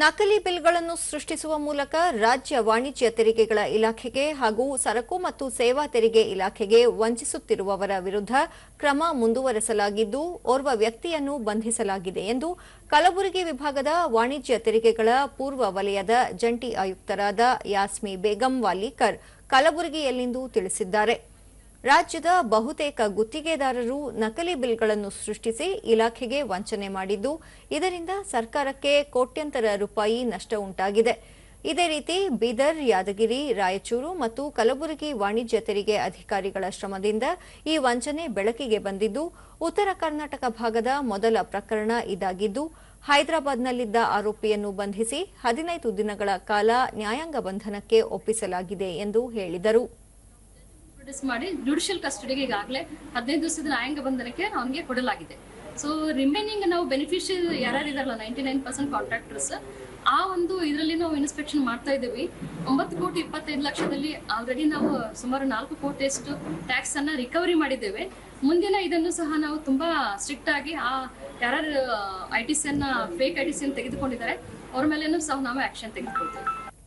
ನಕಲಿ ಬಿಲ್ಗಳನ್ನು ಸೃಷ್ಟಿಸುವ ಮೂಲಕ ರಾಜ್ಯ ವಾಣಿಜ್ಯ ತೆರಿಗೆಗಳ ಇಲಾಖೆಗೆ ಹಾಗೂ ಸರಕು ಮತ್ತು ಸೇವಾ ತೆರಿಗೆ ಇಲಾಖೆಗೆ ವಂಚಿಸುತ್ತಿರುವವರ ವಿರುದ್ಧ ಕ್ರಮ ಮುಂದುವರೆಸಲಾಗಿದ್ದು, ಓರ್ವ ವ್ಯಕ್ತಿಯನ್ನು ಬಂಧಿಸಲಾಗಿದೆ ಎಂದು ಕಲಬುರಗಿ ವಿಭಾಗದ ವಾಣಿಜ್ಯ ತೆರಿಗೆಗಳ ಪೂರ್ವ ವಲಯದ ಜಂಟಿ ಆಯುಕ್ತರಾದ ಯಾಸ್ಮಿ ಬೇಗಂ ವಾಲೀಕರ್ ಕಲಬುರಗಿಯಲ್ಲಿಂದು ತಿಳಿಸಿದ್ದಾರೆ. ರಾಜ್ಯದ ಬಹುತೇಕ ಗುತ್ತಿಗೆದಾರರು ನಕಲಿ ಬಿಲ್ಗಳನ್ನು ಸೃಷ್ಟಿಸಿ ಇಲಾಖೆಗೆ ವಂಚನೆ ಮಾಡಿದ್ದು, ಇದರಿಂದ ಸರ್ಕಾರಕ್ಕೆ ಕೋಟ್ಯಂತರ ರೂಪಾಯಿ ನಷ್ಟ ಉಂಟಾಗಿದೆ. ಇದೇ ರೀತಿ ಬೀದರ್, ಯಾದಗಿರಿ, ರಾಯಚೂರು ಮತ್ತು ಕಲಬುರಗಿ ವಾಣಿಜ್ಯ ತೆರಿಗೆ ಅಧಿಕಾರಿಗಳ ಶ್ರಮದಿಂದ ಈ ವಂಚನೆ ಬೆಳಕಿಗೆ ಬಂದಿದ್ದು, ಉತ್ತರ ಕರ್ನಾಟಕ ಭಾಗದ ಮೊದಲ ಪ್ರಕರಣ ಇದಾಗಿದ್ದು, ಹೈದರಾಬಾದ್ನಲ್ಲಿದ್ದ ಆರೋಪಿಯನ್ನು ಬಂಧಿಸಿ ಹದಿನೈದು ದಿನಗಳ ಕಾಲ ನ್ಯಾಯಾಂಗ ಬಂಧನಕ್ಕೆ ಒಪ್ಪಿಸಲಾಗಿದೆ ಎಂದು ಹೇಳಿದರು. ಪ್ರೊಡ್ಯೂಸ್ ಮಾಡಿ ಜುಡಿಷಿಯಲ್ ಕಸ್ಟಡಿಗೆ ಈಗಾಗಲೇ ಹದಿನೈದು ದಿವಸದ ನ್ಯಾಯಾಂಗ ಬಂಧನಕ್ಕೆ ಅವನಿಗೆ ಕೊಡಲಾಗಿದೆ. ಸೊ ರಿಮೈನಿಂಗ್ ನಾವು ಬೆನಿಫಿಷಿಯಲ್ ಯಾರ್ಯಾರು ಇದಾರಲ್ಲ ನೈಂಟಿ ನೈನ್ ಪರ್ಸೆಂಟ್ ಕಾಂಟ್ರಾಕ್ಟರ್ಸ್ ಆ ಒಂದು ಇದರಲ್ಲಿ ನಾವು ಇನ್ಸ್ಪೆಕ್ಷನ್ ಮಾಡ್ತಾ ಇದ್ದೀವಿ. ಒಂಬತ್ತು ಕೋಟಿ ಇಪ್ಪತ್ತೈದು ಲಕ್ಷದಲ್ಲಿ ಆಲ್ರೆಡಿ ನಾವು ಸುಮಾರು ನಾಲ್ಕು ಕೋಟಿಯಷ್ಟು ಟ್ಯಾಕ್ಸ್ ಅನ್ನ ರಿಕವರಿ ಮಾಡಿದ್ದೇವೆ. ಮುಂದಿನ ಇದನ್ನು ಸಹ ನಾವು ತುಂಬಾ ಸ್ಟ್ರಿಕ್ಟ್ ಆಗಿ ಆ ಯಾರು ಐ ಟಿ ಸಿ ಅನ್ನ ಫೇಕ್ ಐ ಟಿ ಸಿ ತೆಗೆದುಕೊಂಡಿದ್ದಾರೆ, ಅವ್ರ ಮೇಲೆನೂ ಸಹ ನಾವು ಆಕ್ಷನ್ ತೆಗೆದುಕೊಳ್ತೇವೆ.